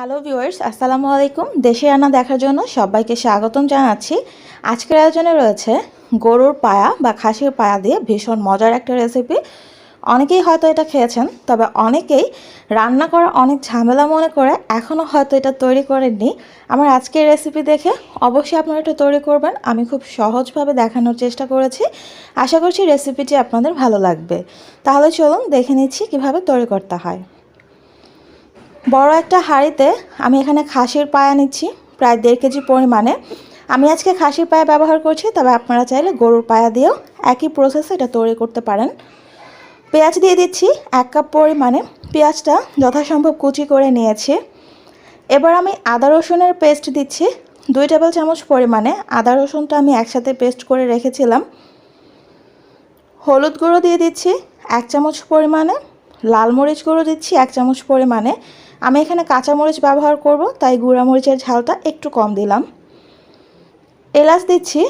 Hello viewers আসসালামু আলাইকুম। দেশে রান্না দেখার জন্য সবাইকে স্বাগতম জানাচ্ছি। আজকের আয়োজনে রয়েছে গরুর পায়া বা খাসির পায়া দিয়ে ভীষণ মজার একটা রেসিপি অনেকেই হয়তো এটা খেয়েছেন, তবে অনেকেই রান্না করা অনেক ঝামেলা মনে করে এখনও হয়তো এটা তৈরি করেননি। আমার আজকের রেসিপি দেখে অবশ্যই আপনারা এটা তৈরি করবেন। আমি খুব সহজভাবে দেখানোর চেষ্টা করেছি। আশা করছি রেসিপিটি আপনাদের ভালো লাগবে। তাহলে চলুন দেখে নিচ্ছি কীভাবে তৈরি করতে হয়। বড় একটা হাঁড়িতে আমি এখানে খাসির পায়া নিচ্ছি, প্রায় দেড় কেজি পরিমাণে। আমি আজকে খাসির পায়া ব্যবহার করছি, তবে আপনারা চাইলে গরুর পায়া দিয়েও একই প্রসেসে এটা তৈরি করতে পারেন। পেঁয়াজ দিয়ে দিচ্ছি এক কাপ পরিমাণে। পেঁয়াজটা যথাসম্ভব কুচি করে নিয়েছি। এবার আমি আদা রসুনের পেস্ট দিচ্ছি, দুই টেবিল চামচ পরিমাণে। আদা রসুনটা আমি একসাথে পেস্ট করে রেখেছিলাম। হলুদ গুঁড়ো দিয়ে দিচ্ছি এক চামচ পরিমাণে। লাল মরিচ গুঁড়ো দিচ্ছি এক চামচ পরিমাণে। আমি এখানে কাঁচামরিচ ব্যবহার করব, তাই গুঁড়া মরিচের ঝালটা একটু কম দিলাম। এলাচ দিচ্ছি,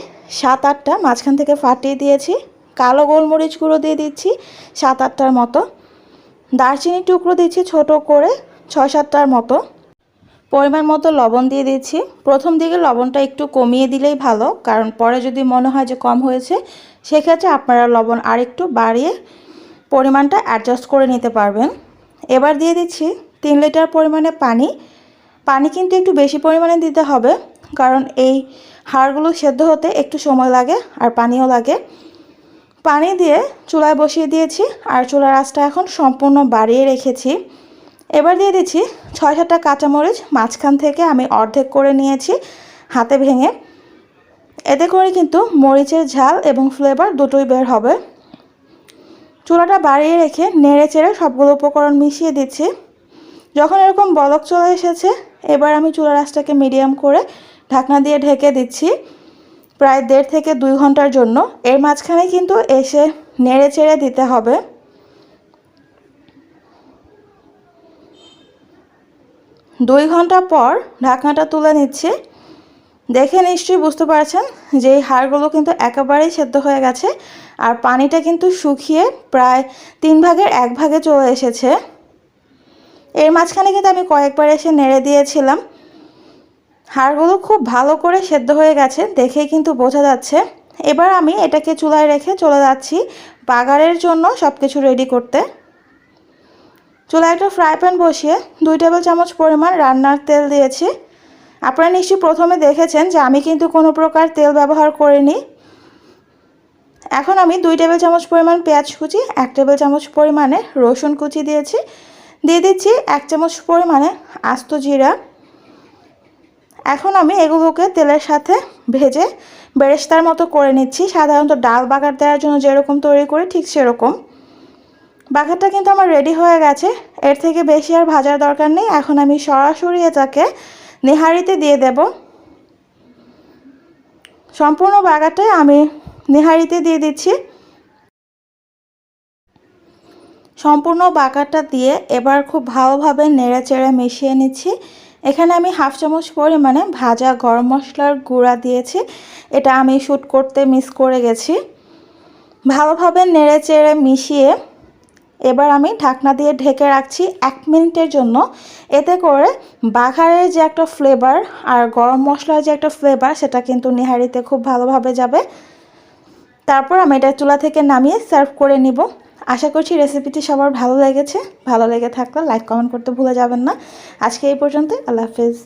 সাত আটটা, মাঝখান থেকে ফাটিয়ে দিয়েছি। কালো গোলমরিচ গুঁড়ো দিয়ে দিচ্ছি, সাত আটটার মতো। দারচিনি টুকরো দিচ্ছি ছোট করে, ছয় সাতটার মতো। পরিমাণ মতো লবণ দিয়ে দিচ্ছি। প্রথম দিকে লবণটা একটু কমিয়ে দিলেই ভালো, কারণ পরে যদি মনে হয় যে কম হয়েছে, সেক্ষেত্রে আপনারা লবণ আর একটু বাড়িয়ে পরিমাণটা অ্যাডজাস্ট করে নিতে পারবেন। এবার দিয়ে দিচ্ছি তিন লিটার পরিমাণে পানি। পানি কিন্তু একটু বেশি পরিমাণে দিতে হবে, কারণ এই হাড়গুলো সেদ্ধ হতে একটু সময় লাগে আর পানিও লাগে। পানি দিয়ে চুলায় বসিয়ে দিয়েছি আর চুলার আঁচটা এখন সম্পূর্ণ বাড়িয়ে রেখেছি। এবার দিয়ে দিচ্ছি ছয় সাতটা কাঁচামরিচ, মাঝখান থেকে আমি অর্ধেক করে নিয়েছি হাতে ভেঙে। এতে করে কিন্তু মরিচের ঝাল এবং ফ্লেভার দুটোই বের হবে। চুলাটা বাড়িয়ে রেখে নেড়ে চেড়ে সবগুলো উপকরণ মিশিয়ে দিচ্ছি। যখন এরকম বলক চলে এসেছে, এবার আমি চুলা আঁচটাকে মিডিয়াম করে ঢাকনা দিয়ে ঢেকে দিচ্ছি প্রায় দেড় থেকে দুই ঘণ্টার জন্য। এর মাঝখানে কিন্তু এসে নেড়ে চেড়ে দিতে হবে। দুই ঘণ্টা পর ঢাকনাটা তুলে নিচ্ছি। দেখে নিশ্চয়ই বুঝতে পারছেন যে এই হাড়গুলো কিন্তু একেবারেই সেদ্ধ হয়ে গেছে, আর পানিটা কিন্তু শুকিয়ে প্রায় তিন ভাগের এক ভাগে চলে এসেছে। এর মাঝখানে কিন্তু আমি কয়েকবার এসে নেড়ে দিয়েছিলাম। হাড়গুলো খুব ভালো করে সেদ্ধ হয়ে গেছে, দেখেই কিন্তু বোঝা যাচ্ছে। এবার আমি এটাকে চুলায় রেখে চলে যাচ্ছি বাগারের জন্য সব কিছু রেডি করতে। চুলায় একটা ফ্রাই প্যান বসিয়ে দুই টেবিল চামচ পরিমাণ রান্নার তেল দিয়েছি। আপনারা নিশ্চয়ই প্রথমে দেখেছেন যে আমি কিন্তু কোনো প্রকার তেল ব্যবহার করিনি। এখন আমি দুই টেবিল চামচ পরিমাণ পেঁয়াজ কুচি, এক টেবিল চামচ পরিমাণে রসুন কুচি দিয়েছি। দিয়ে দিচ্ছি এক চামচ পরিমাণে আস্ত জিরা। এখন আমি এগুলোকে তেলের সাথে ভেজে বেরেস্তার মতো করে নিচ্ছি। সাধারণত ডাল বাগার দেওয়ার জন্য যেরকম তৈরি করি, ঠিক সেরকম। বাগারটা কিন্তু আমার রেডি হয়ে গেছে। এর থেকে বেশি আর ভাজার দরকার নেই। এখন আমি সরাসরি এটাকে নেহারিতে দিয়ে দেব। সম্পূর্ণ বাগারটাই আমি নেহারিতে দিয়ে দিচ্ছি। সম্পূর্ণ বাগারটা দিয়ে এবার খুব ভালোভাবে নেড়েচেড়ে মিশিয়ে নিচ্ছি। এখানে আমি হাফ চামচ পরিমাণে ভাজা গরম মশলার গুঁড়া দিয়েছি। এটা আমি শ্যুট করতে মিস করে গেছি। ভালোভাবে নেড়েচেড়ে মিশিয়ে এবার আমি ঢাকনা দিয়ে ঢেকে রাখছি এক মিনিটের জন্য। এতে করে বাঘারের যে একটা ফ্লেভার আর গরম মশলার যে একটা ফ্লেভার সেটা কিন্তু নিহারিতে খুব ভালোভাবে যাবে। তারপর আমি এটা চুলা থেকে নামিয়ে সার্ভ করে নিব। আশা করছি রেসিপিটি সবার ভালো লেগেছে। ভালো লেগে থাকলে লাইক কমেন্ট করতে ভুলে যাবেন না। আজকে এই পর্যন্ত আল্লাহ হাফেজ।